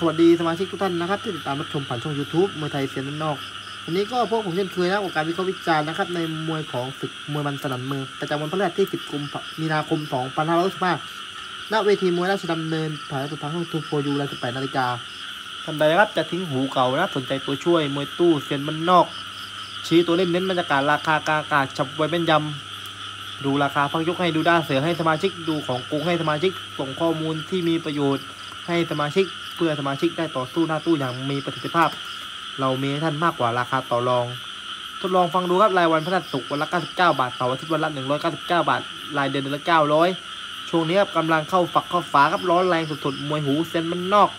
สวัสดีสมาชิกทุกท่านนะครับ ที่ติดตามรับชมผ่านช่อง YouTube มวยไทยเสียนด้านนอก วันนี้ก็พวกผมเช่นเคยนะกับการวิเคราะห์วิจารณ์นะครับในมวยของศึกมวยมันสนันเมืองประจำวันพฤหัสที่ 10 กุมภามีนาคม 2565ณเวทีมวยราชดำเนินผ่านสุดทางช่องทูโฟยูเวลา18นาฬิกาท่านใดนะครับจะทิ้งหูเก่านะสนใจตัวช่วยมวยตู้เสียนมันนอก ชี้ตัวเล่นเน้นบรรยากาศราคากากาจับไว้เป็นยำดูราคาพักยกให้ดูด้านเสือให้สมาชิกดูของกรุงให้สมาชิกส่งข้อมูลที่มีประโยชน์ให้สมาชิก เพื่อสมาชิกได้ต่อสู้หน้าตู้อย่างมีประสิทธิภาพ เรามีให้ท่านมากกว่าราคาต่อรอง ทดลองฟังดูครับรายวันพฤหัสศุกร์วันละ99 บาทเสาร์อาทิตย์วันละ199 บาท รายเดือนเดือนละ 900 ช่วงนี้ครับกำลังเข้าฝักเข้าฝาครับร้อนแรงสุดๆมวยหูเซนมันนอก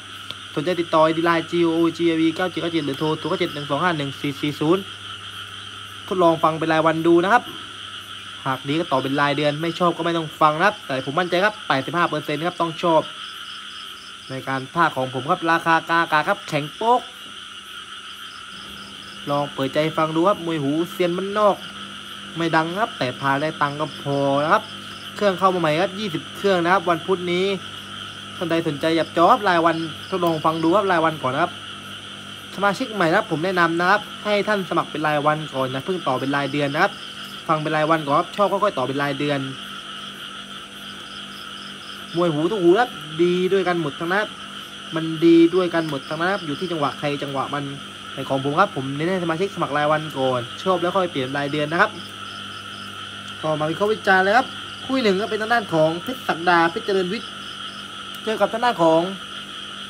สนใจติดต่อดีไลน์ G O G V 9 7 9 7หรือโทร0 9 7 1 2 5 1 4 4 0ทดลองฟังเป็นรายวันดูนะครับ หากดีก็ต่อเป็นรายเดือนไม่ชอบก็ไม่ต้องฟังนะครับ แต่ผมมั่นใจครับ 85%ครับต้องชอบ ในการภาคของผมครับราคากากาครับแข็งโป๊ก ลองเปิดใจฟังดูครับมวยหูเซียนมันนอก ไม่ดังครับ แต่พาได้ตังก็พอนะครับ เครื่องเข้ามาใหม่ครับ 20 เครื่องนะครับ วันพุธนี้ท่านใดสนใจอยากจอบรายวันทดลองฟังดูครับรายวันก่อนนะครับสมาชิกใหม่นะครับผมแนะนำนะครับ ให้ท่านสมัครเป็นรายวันก่อนนะเพิ่งต่อเป็นรายเดือนนะครับ ฟังเป็นรายวันก่อนครับชอบก็ค่อยต่อเป็นรายเดือน มวยหูทุกหูครับดีด้วยกันหมดทั้งนั้นมันดีด้วยกันหมดทั้งนั้นอยู่ที่จังหวะใครจังหวะมันในของผมครับผมเน้นให้สมาชิกสมัครรายวันก่อนชอบแล้วค่อยเปลี่ยนรายเดือนนะครับต่อมาวิเคราะห์วิจารณ์เลยครับคู่หนึ่งก็เป็นทางด้านของเพชรศักดาเพชรเจริญวิทย์เจอกับทางด้านของ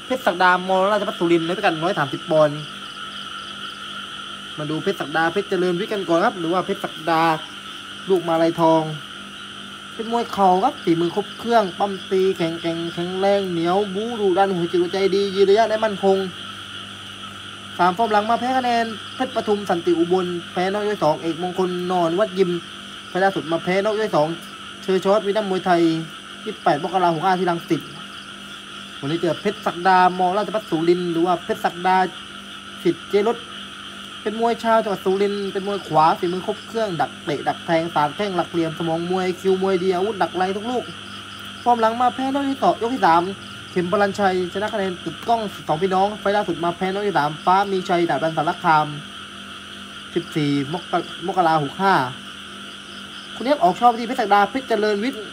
เพชรศักดามอราชพัฒสุรินทร์ในพิกัด130ปอนด์มาดูเพชรศักดาเพชรเจริญวิทย์กันก่อนครับ หรือว่าเพชรศักดาลูกมาลายทอง เป็นมวยเข่าครับฝีมือครบเครื่องปั้มตีแข็งแกร่งแข็งแรงเหนียวบู๊ดุดันหัวจิตหัวใจดียืนระยะได้มั่นคงสามฟอร์มหลังมาแพ้คะแนนเพชรปทุมสันติอุบลแพ้นอกยกสองเอกมงคลนอนวัดยิมแพ้ล่าสุดมาแพ้นอกยกสองเชอร์ชอตวินัมมวยไทย28มกราคม65ที่รังสิตวันนี้เจอเพชรศักดามอราชพัฒสุรินหรือว่าเพชรศักดาสิทธิ์เจรถ เป็นมวยชาวจังหวัดสุรินทร์เป็นมวยขวาฝีมือครบเครื่องดักเตะดักแทงสาดแข้งหลักเหลี่ยมสมองมวยคิวมวยดีอาวุธดักไล่ทุกลูกฟอร์มหลังมาแพ้นอกที่ต่อยกที่สามเข็มพลันชัยชนะคะแนนตึกกล้องสองพี่น้องไฟล่าสุดมาแพ้นอกที่สามฟ้ามีชัยดาบบันสารคามสิบสี่มกมกราหกห้าคุณเนี้ยออกชอบที่เพชรศักดาเพชรเจริญวิทย์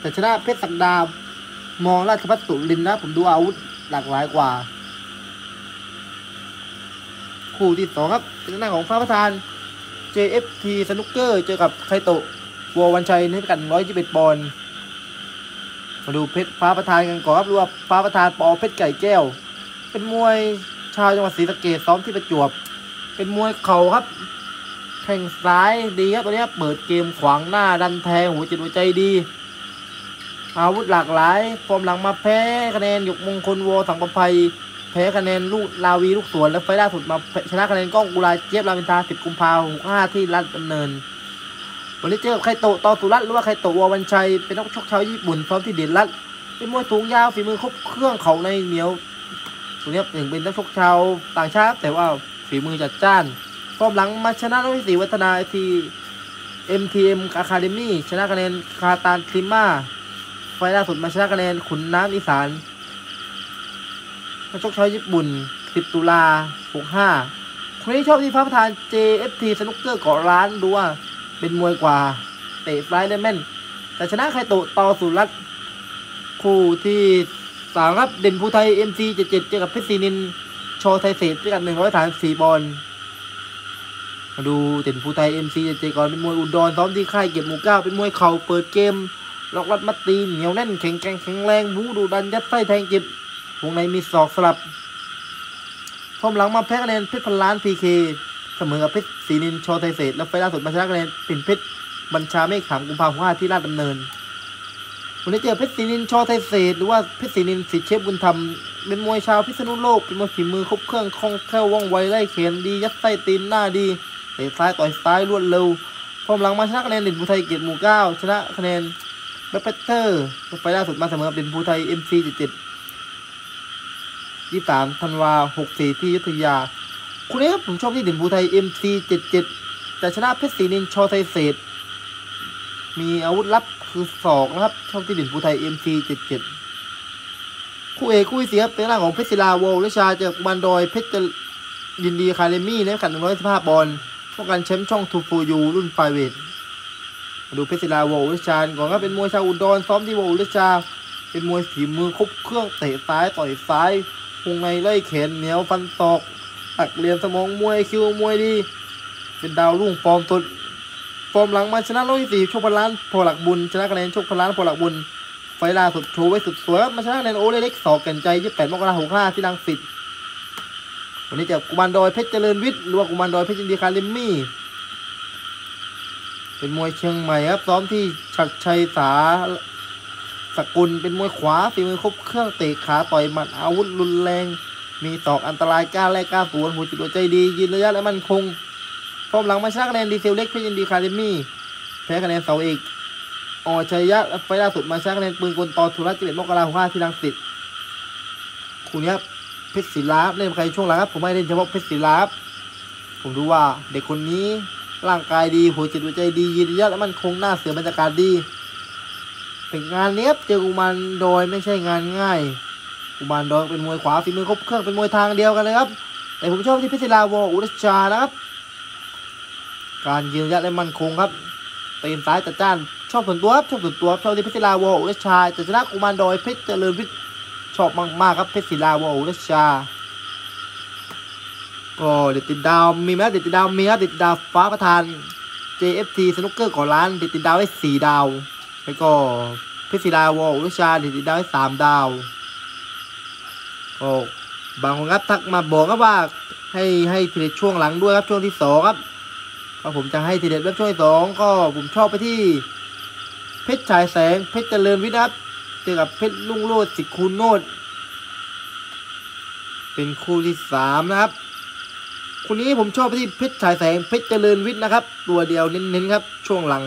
แต่ชนะเพชรศักดามองราชพัฒสุรินทร์นะผมดูอาวุธหลากหลายกว่า คู่ที่สองครับเป็นหน้าของฟ้าประธาน JFT สนุกเกอร์เจอกับไคโตะวอวันชัยในพิกัด121ปอนด์มาดูเพชรฟ้าประธานกันก่อนครับรู้ว่าฟ้าประธานปอเพชรไก่แก้ว เป็นมวยชาวจังหวัดศรีสะเกษซ้อมที่ประจวบ เป็นมวยเข่าครับ แข่งซ้ายดีครับตัวนี้เปิดเกมขวางหน้าดันแทงหัวจิตหัวใจดี อาวุธหลากหลายฟอร์มหลังมาแพ้คะแนนหยกมงคลวอสังประภัย แพ้คะแนนลูกลาวีลูกสวนและไฟล่าสุดมาชนะคะแนนกล้องกุลาเจี๊ยบรามินทรา10 กุมภาพันธ์65ที่รัฐดำเนิน วันนี้เจอกับไคโตะตอสุรัตน์หรือว่าไคโตะวอวันชัย เป็นนักชกชาวญี่ปุ่นพร้อมที่เด่นรัตน์เป็นมวยสูงยาวฝีมือครบเครื่องเขาในเหนียวตัวนี้ถึงเป็นนักชกชาวต่างชาติ แต่ว่าฝีมือจัดจ้านฟอร์มหลังมาชนะนวิศรีวัฒนาที MTM Academy ชนะคะแนนคาตานคลิมาไฟล่าสุดมาชนะคะแนนขุนน้ำอีสาน นักชกชาวญี่ปุ่น 10 ตุลา 65คนที่ชอบที่ฟ้าประธาน JFT สนุกเกอร์เกาะร้านดูว่าเป็นมวยกว่า เตะซ้ายได้แม่น แต่ชนะใครโตะต่อสุรัตคู่ที่สามครับเด่นภูไทย MC 77เจอกับเพชรศรีนินชอไทยเศษด้วยกัน100ฐาน4บอลมาดูเด่นภูไทย MC 77ก่อนเป็นมวยอุดรซ้อมที่ค่ายเกียรติหมู่เก้าเป็นมวยเข่าเปิดเกมล็อกรัดมัดตีเหนียวแน่นแข็งแกร่งแข็งแรงบูดูดันยัดไส้แทงจิบ วงในมีศอกสลับพร้อมหลังมาแพ้คะแนนเพชรพันล้านพีเคเสมอกับเพชรศรีนินชอไทยเศษแล้วไฟล์ล่าสุดมาชนะคะแนนเป็นเพชรบัญชาเมฆขามกุมภาพันธ์ที่ราชดำเนิน วันนี้เจอเพชรศรีนินชอไทยเศษหรือว่าเพชรศรีนินสิทธิเชฟบุญธรรมเป็นมวยชาวพิษณุโลกเป็นมวยฝีมือครบเครื่องคล่องแคล่วว่องไวไล่เขนดียัดไส้ตีนหน้าดีเตะซ้ายต่อยซ้ายรวดเร็วพร้อมหลังมาชนะคะแนนเด่นภูไทยเกียรติหมู่เก้าชนะคะแนนแบ็คแพเตอร์ไฟล่าสุดมาเสมอกับเด่นภูไทย MC 77 23ธันวา64 ที่ยุธยา คุณนี้ผมชอบที่เด่นภูไทย MC 77 แต่ชนะเพชรศรีนินชอไทยเศษ มีอาวุธลับคือศอกนะครับ ชอบที่เด่นภูไทย MC 77 คู่เอกคู่ที่สี่ครับเป็นหน้าของเพชรศิลาโวลชาจอกับกุมันดอยเพชรยินดีคาเดมี่ในพิกัด115ปอนด์ป้องกันแชมป์ช่องทูฟูยูรุ่นไฟเวทมาดูเพชรศิลาโวลชาก่อนก็เป็นมวยชาวอุดรซ้อมที่โวลชาเป็นมวยฝีมือครบเครื่องเตะซ้ายต่อยซ้าย พวงในไล่เข็นเหนียวฟันศอกตักเหลี่ยมสมองมวยคิวมวยดี เป็นดาวรุ่งฟอร์มสุดฟอร์มหลังมาชนะร้อยสี่โชคพันล้านพอหลักบุญชนะคะแนนโชคพันล้านพอหลักบุญไฟล่าสุดโชว์ไว้สุดสวยมาชนะคะแนนโอเล็กสอกแก่นใจยี่แปดมกราคมห้าที่ดังสิทธิ์วันนี้เจอกุมารดอยเพชรเจริญวิทย์หรือว่ากุมารดอยเพชรยินดีคาเดมี่เป็นมวยเชียงใหม่ครับซ้อมที่ชัดชัยสา สกุลเป็นมวยขวาฝีมือครบเครื่องเตะขาต่อยหมัดอาวุธรุนแรง มีตอกอันตรายกล้าแลกกล้าสวนหัวจิตหัวใจดี ยืนระยะและมั่นคงฟอมหลังมาชนะคะแนนดีเซลเล็กเพชรยินดีคาเดมี่แพ้คะแนนเสาเอกออชัยยะและไฟล่าสุดมาชนะคะแนนปืนกลตอธุรัจิเบตมกราคมห้าที่รังสิตคู่นี้เพชรศิลาเล่นใครช่วงหลังครับผมไม่เล่นเฉพาะเพชรศิลารับผมดูว่าเด็กคนนี้ร่างกายดีหัวจิตหัวใจดียืนระยะและมั่นคงหน้าเสือบรรยากาศดี เป็นงานเนี้ยเจอกุมารโดยไม่ใช่งานง่ายกุมารดยเป็นมวยขวาฝีมือครบเครื่องเป็นมวยทางเดียวกันเลยครับ แต่ผมชอบที่พิศิลาวออุรชานะครับ การยืนระยะและมั่นคงครับตีนซ้ายจัดจ้านชอบส่วนตัวครับชอบส่วนตัวครับชอบที่พิศิลาวออุรชาจะชนะกุมารดยเพชรเจริญวิทย์ชอบมากๆครับเพชรศิลาวออุรชาก็เด็ดติดดาวมีไหมเด็ดติดดาวมีครับเด็ดติดดาวฟ้าประธาน JFT สนุกเกอร์ก่อร้านเด็ดติดดาวให้สี่ดาว แล้วก็เพชรศิลาวออุรชาถิติดาวสามดาวก็บางคนครับทักมาบอกครับว่าให้ให้ทีเด็ดช่วงหลังด้วยครับช่วงที่สองครับก็ผมจะให้ทีเด็ดเว็บช่วงที่สองก็ผมชอบไปที่ เพชรฉายแสงเพชรเจริญวิทย์ครับเจอกับเพชรลุ่งโลดสิคูโนดเป็นคู่ที่สามนะครับคู่นี้ผมชอบไปที่เพชรฉายแสงเพชรเจริญวิทย์นะครับ ตัวเดียวเน้นๆครับช่วงหลัง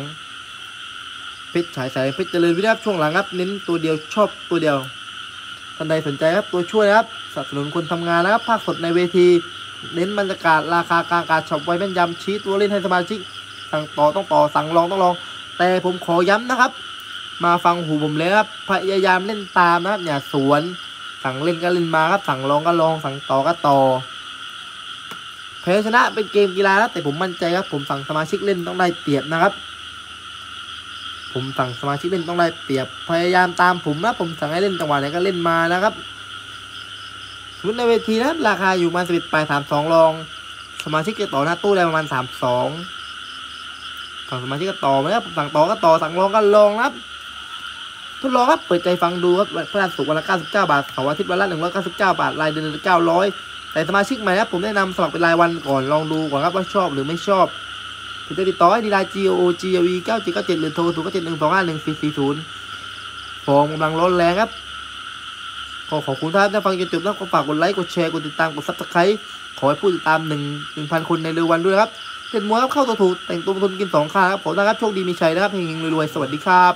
พชรฉายแสงเพชรเจริญวิทย์ครับช่วงหลังครับเน้นตัวเดียวชอบตัวเดียวท่านใดสนใจครับตัวช่วยนะครับสนับสนุนคนทำงานนะครับภาคสดในเวที เน้นบรรยากาศราคากลางการช็อปไวแม่นยำชี้ตัวเล่นให้สมาชิกสั่งต่อต้องต่อสั่งลองต้องลอง แต่ผมขอย้ำนะครับ มาฟังหูผมเลยครับพยายามเล่นตามนะครับอย่าสวน สั่งเล่นก็เล่นมาครับสั่งลองก็ลอง สั่งต่อก็ต่อแพ้ชนะเป็นเกมกีฬานะแต่ผมมั่นใจครับผมสั่งสมาชิกเล่นต้องได้เปรียบนะครับ ผมสั่งสมาชิกเล่นต้องได้เปรียบพยายามตามผมนะผมสั่งให้เล่นจังหวะไหนก็เล่นมานะครับสมมติในเวทีนะราคาอยู่มาสิบแปดสามสองลอง สมาชิกจะต่อหน้าตู้ได้ประมาณสามสองฝั่งสมาชิกก็ต่อมครับสั่งต่อก็ต่อสั่งลองก็ลองนะครับทดลองครับเปิดใจฟังดูครับพฤหัสศุกร์วันละ99 บาทเสาร์อาทิตย์วันละ199 บาทรายเดือนละ900แต่สมาชิกใหม่นะผมแนะนำสมัครเป็นรายวันก่อนลองดูก่อนครับว่าชอบหรือไม่ชอบ คุณจะติดต่อได้ดีไลน์ G O G V 9 7 9 7หรือโทร0 9 7 1 2 5 1 4 4 0ฟอร์มกำลังร้อนแรงครับก็ขอบคุณท่านที่ฟังจนจบแล้วก็ฝากกดไลค์กดแชร์กดติดตามกดซับสไครต์ขอให้ผู้ติดตามหนึ่งหนึ่งพันคนในเร็ววันด้วยครับเป็นมวยครับเข้าตัวถูกแต่งตัวเป็นคนกินสองข้างครับขอต้อนรับโชคดีมีชัยนะครับเฮงๆรวยๆสวัสดีครับ